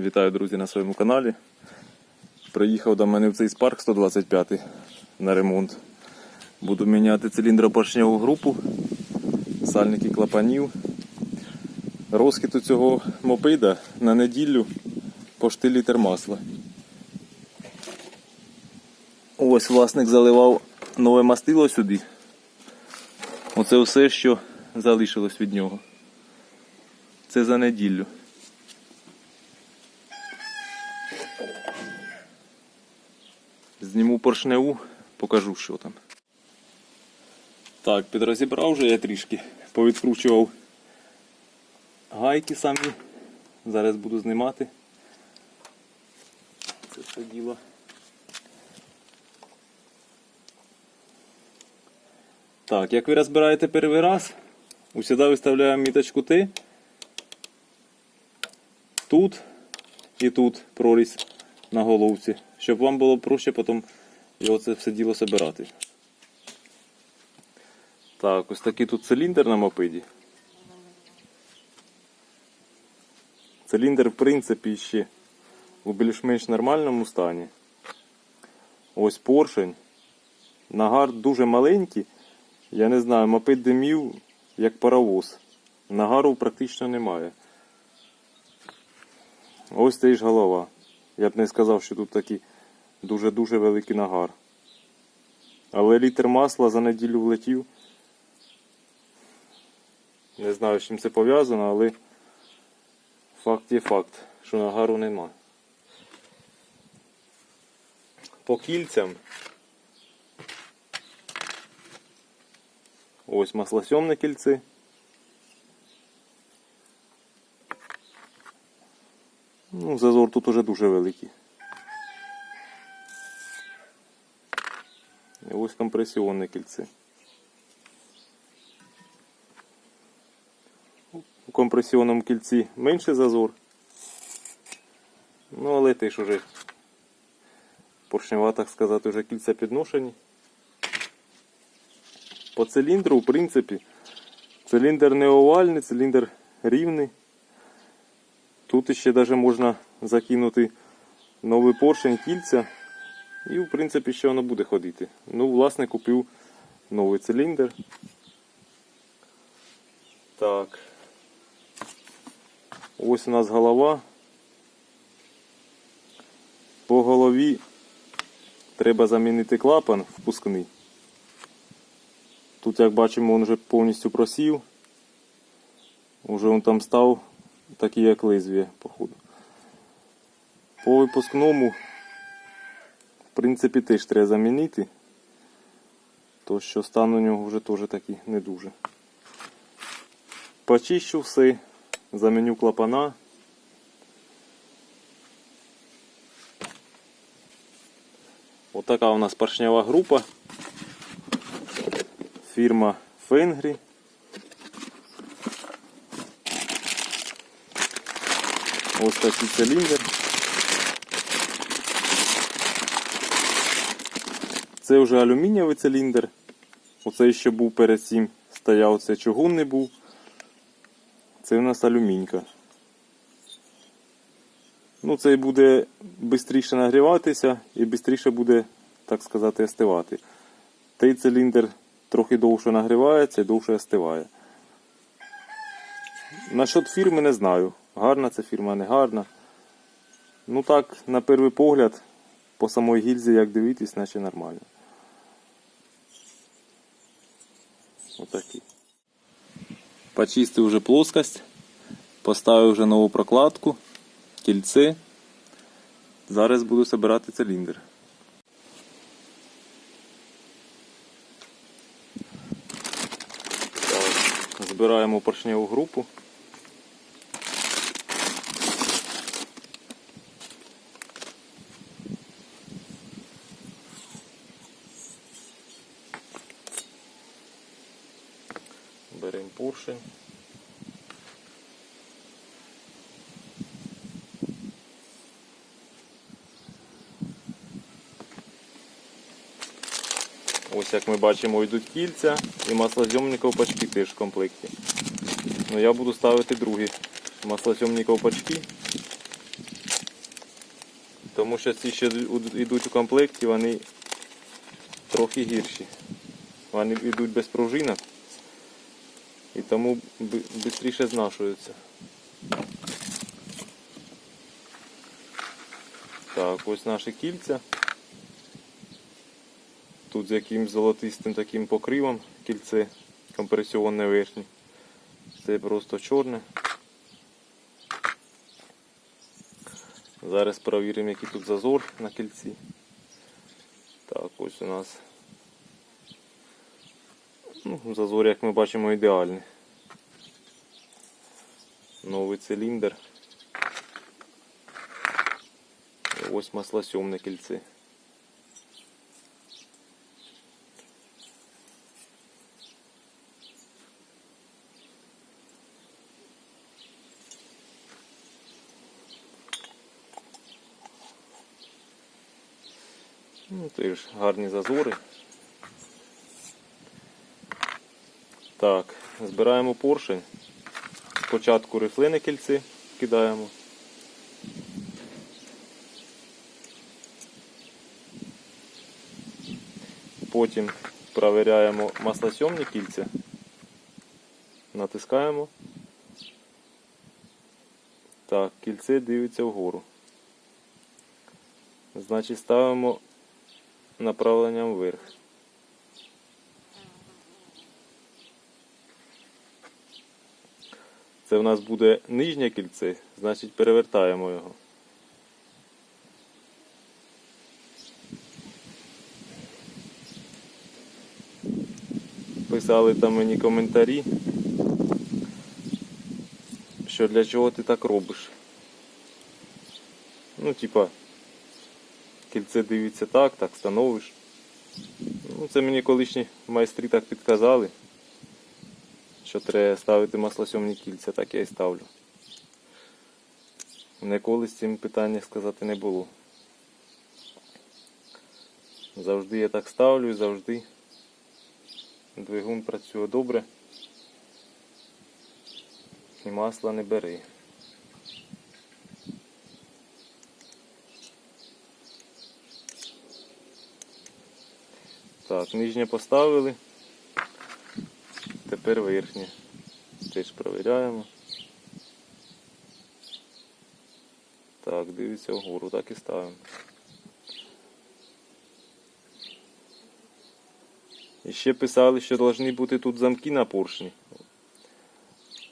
Вітаю, друзі, на своєму каналі. Приїхав до мене в цей спарк 125 на ремонт. Буду міняти циліндропоршневу групу, сальники клапанів. Розхід у цього мопида на неділю пошти літр масла. Ось власник заливав нове мастило сюди. Оце все, що залишилось від нього. Це за неділю. Зніму поршневу, покажу, що там. Так, підрозібрав вже я трішки, повідкручував гайки самі. Зараз буду знімати. Це все діло. Так, як ви розбираєте перший раз, усюди виставляємо міточку Т. Тут і тут прорізь на головці, щоб вам було проще потім його це все діло собирати. Так, ось такий тут циліндр на мопеді. Циліндр, в принципі, ще у більш-менш нормальному стані. Ось поршень. Нагар дуже маленький. Я не знаю, мопед димів як паровоз. Нагару практично немає. Ось це ж голова. Я б не сказав, що тут такий дуже-дуже великий нагар. Але літр масла за неділю влетів. Не знаю, з чим це пов'язано, але факт є факт, що нагару нема. По кільцям. Ось маслосьомне кільце. Ну, зазор тут уже дуже великий. Ось компресіонне кільце. У компресіонному кільці менший зазор. Ну, але теж уже поршнева, так сказати, вже кільця підношені. По циліндру, в принципі, циліндр не овальний, циліндр рівний. Тут ще навіть можна закинути новий поршень кільця. І в принципі ще воно буде ходити. Ну, власне, купив новий циліндр. Так. Ось у нас голова. По голові треба замінити клапан впускний. Тут, як бачимо, він вже повністю просів. Уже він там став такий, як лезвіє, походу. По випускному, в принципі, теж треба замінити. То що стан у нього вже теж такий не дуже. Почищу все, заміню клапана. Отака у нас поршнева група. Фірма Фенгрі. Ось такий циліндр. Це вже алюмінієвий циліндр. Оцей ще був перед цим стояв, це чугунний був. Це у нас алюмінька. Ну, цей буде швидше нагріватися і швидше буде, так сказати, остивати. Той циліндр трохи довше нагрівається і довше остиває. Насчет фірми не знаю. Гарна ця фірма, не гарна. Ну так, на перший погляд, по самій гільзі, як дивитись, наче нормально. Отакий. Почистив вже плоскость, поставив вже нову прокладку, кільце. Зараз буду збирати циліндр. Збираємо поршневу групу. Беремо поршень. Ось як ми бачимо йдуть кільця і маслозйомні ковпачки теж в комплекті. Ну я буду ставити другі маслозйомні ковпачки. Тому що ці ще йдуть у комплекті, вони трохи гірші. Вони йдуть без пружинок і тому швидше знашуються. Так, ось наші кільця. Тут з якимсь золотистим таким покривом кільце компресіонне верхнє. Це просто чорне. Зараз перевіримо, який тут зазор на кільці. Так, ось у нас ну, зазор, як ми бачимо, ідеальний. Новий циліндр. І ось маслосьомне кільце. Ну, теж гарні зазори. Так, збираємо поршень. Спочатку рифлини кільці кидаємо. Потім перевіряємо маслосьомні кільця. Натискаємо. Так, кільце дивиться вгору. Значить ставимо направленням вверх. Це в нас буде нижнє кільце, значить перевертаємо його. Писали там мені коментарі, що для чого ти так робиш. Ну, типа, кільце дивиться так, так становиш. Ну, це мені колишні майстри так підказали, що треба ставити маслосьомні кільця, так я і ставлю. Ніколи з цим питання сказати не було. Завжди я так ставлю і завжди двигун працює добре і масла не бери. Так, нижнє поставили. Тепер верхнє. Теж провіряємо. Так, дивіться вгору, так і ставимо. І ще писали, що повинні бути тут замки на поршні,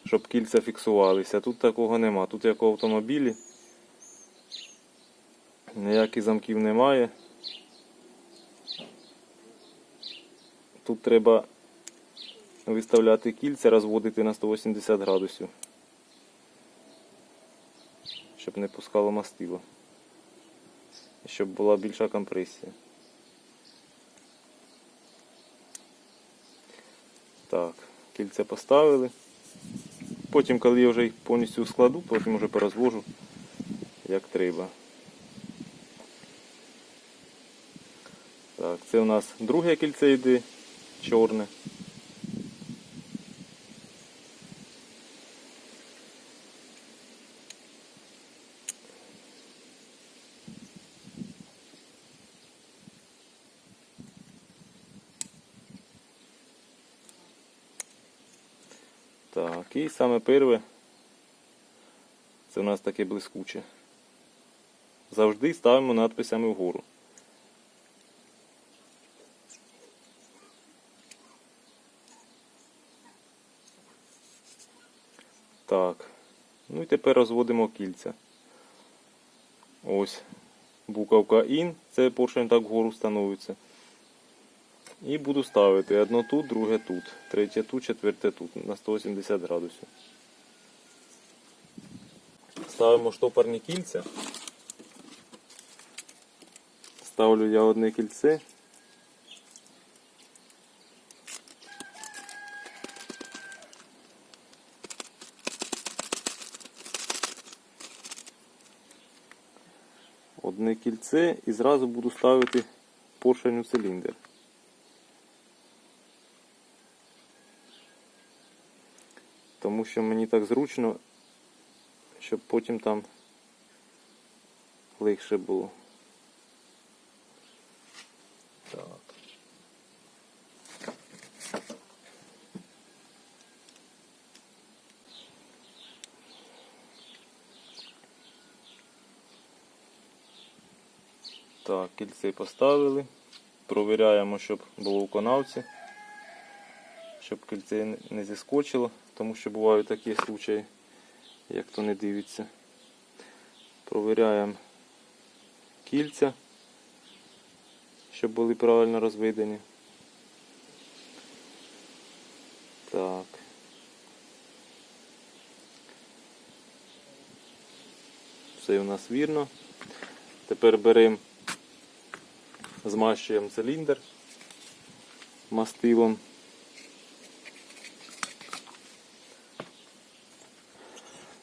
щоб кільця фіксувалися. Тут такого нема. Тут як у автомобілі. Ніяких замків немає. Тут треба виставляти кільця, розводити на 180 градусів, щоб не пускало мастило. І щоб була більша компресія. Так, кільця поставили. Потім, коли я вже їх повністю складу, потім вже порозвожу як треба. Так, це у нас друге кільце йде, чорне. Саме перше, це у нас таке блискуче. Завжди ставимо надписями вгору. Так. Ну і тепер розводимо кільця. Ось буковка IN, це поршень так вгору становиться. І буду ставити одно тут, друге тут, третє тут, четверте тут на 180 градусів. Ставимо штопорні кільця. Ставлю я одне кільце. Одне кільце і зразу буду ставити поршень у циліндр. тому що мені так зручно, щоб потім там легше було. Так. Так, кільце поставили. Провіряємо, щоб було у канавці, щоб кільце не зіскочило тому що бувають такі случаї, як то не дивиться. Провіряємо кільця, щоб були правильно розведені. Так. Все у нас вірно. Тепер беремо, змащуємо циліндр мастилом.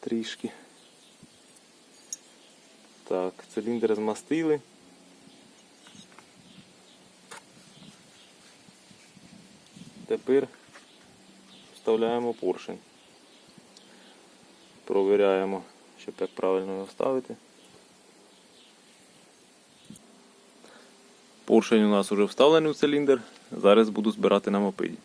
Трішки. Так, циліндр змастили. Тепер вставляємо поршень. Провіряємо, щоб як правильно його вставити. Поршень у нас вже вставлений в циліндр. Зараз буду збирати на мопеді.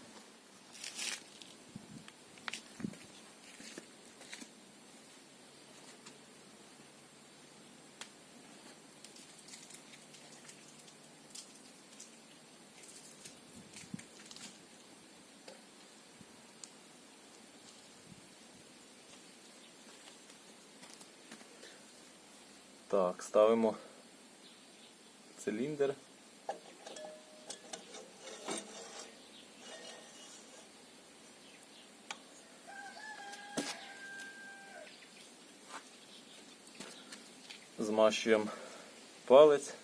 Так, ставимо циліндр. Змащуємо палець.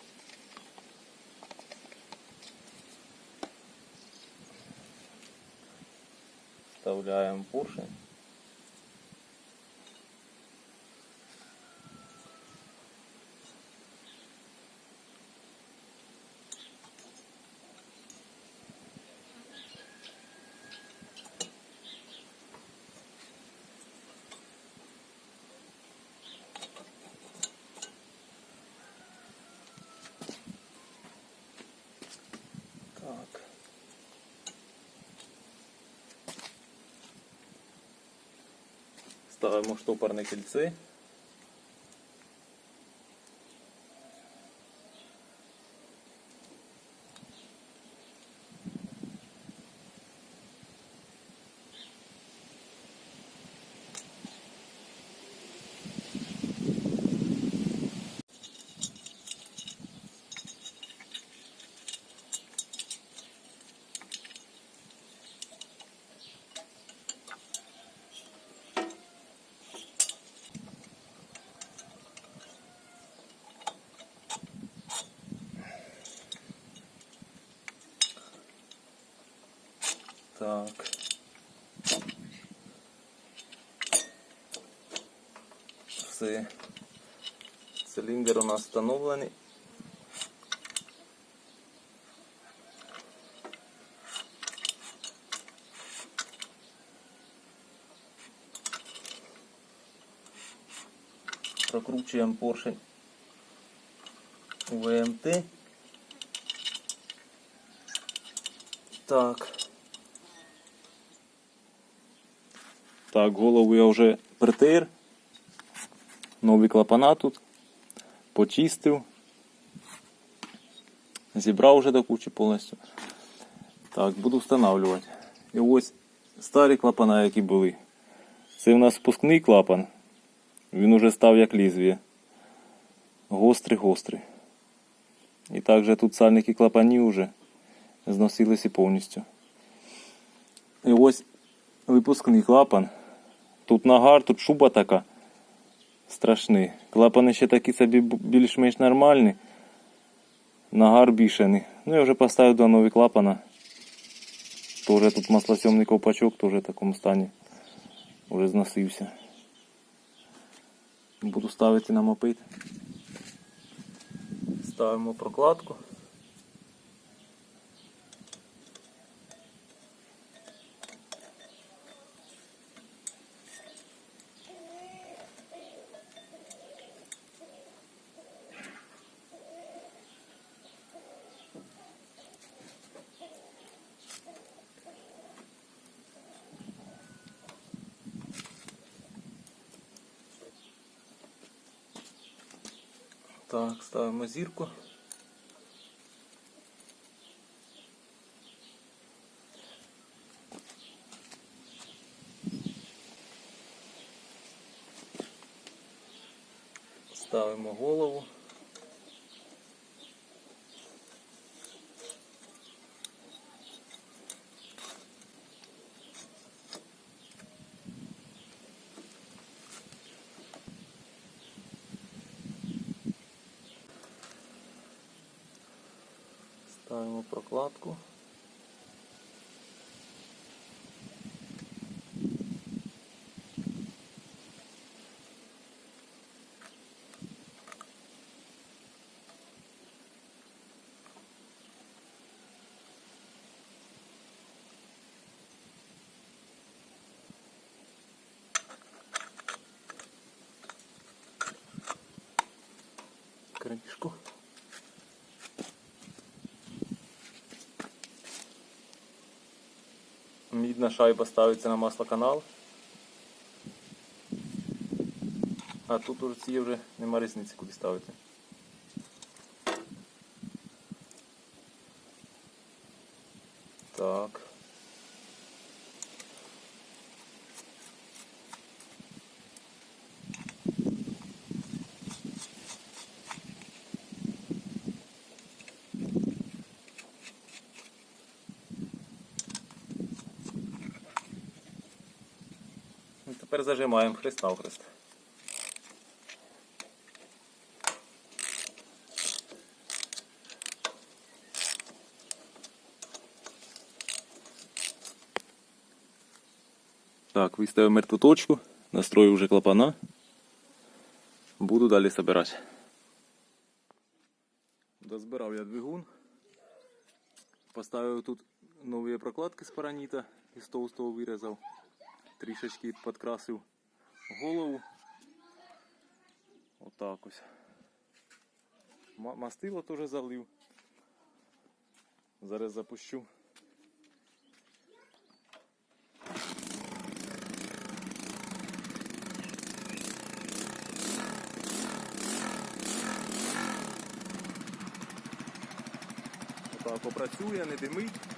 Вставляємо поршень. Так. Ставимо штопорне кільце. Так. Все. Циліндр у нас встановлений. Прокручуємо поршень ВМТ. Так. Так, голову я вже притир. Нові клапана тут. Почистив. Зібрав вже до кучі повністю. Так, буду встановлювати. І ось старі клапана, які були. Це у нас спускний клапан. Він уже став як лізвіє. Гострий-гострий. І також тут сальники клапанів вже зносилися повністю. І ось випускний клапан. Тут нагар, тут шуба така. Страшний. Клапани ще такі собі більш-менш нормальні. Нагар бішений. Ну я вже поставив два нові клапана. Тоже тут маслосьомний ковпачок теж в такому стані. Уже зносився. Буду ставити на мопед. Ставимо прокладку. Так, ставимо зірку. Ставимо голову. Ставимо прокладку. Мідна шайба ставиться на маслоканал. А тут уже ці вже нема різниці куди ставити. Так. І тепер зажимаємо хрест навхрест. Так, виставив мертву точку, настрою вже клапана. Буду далі збирати. Дозбирав я двигун. Поставив тут нові прокладки з параніта із товстого вирізав. Трішечки підкрасив голову. Отак ось. Мастило теж залив. Зараз запущу. Отак опрацює, не димить.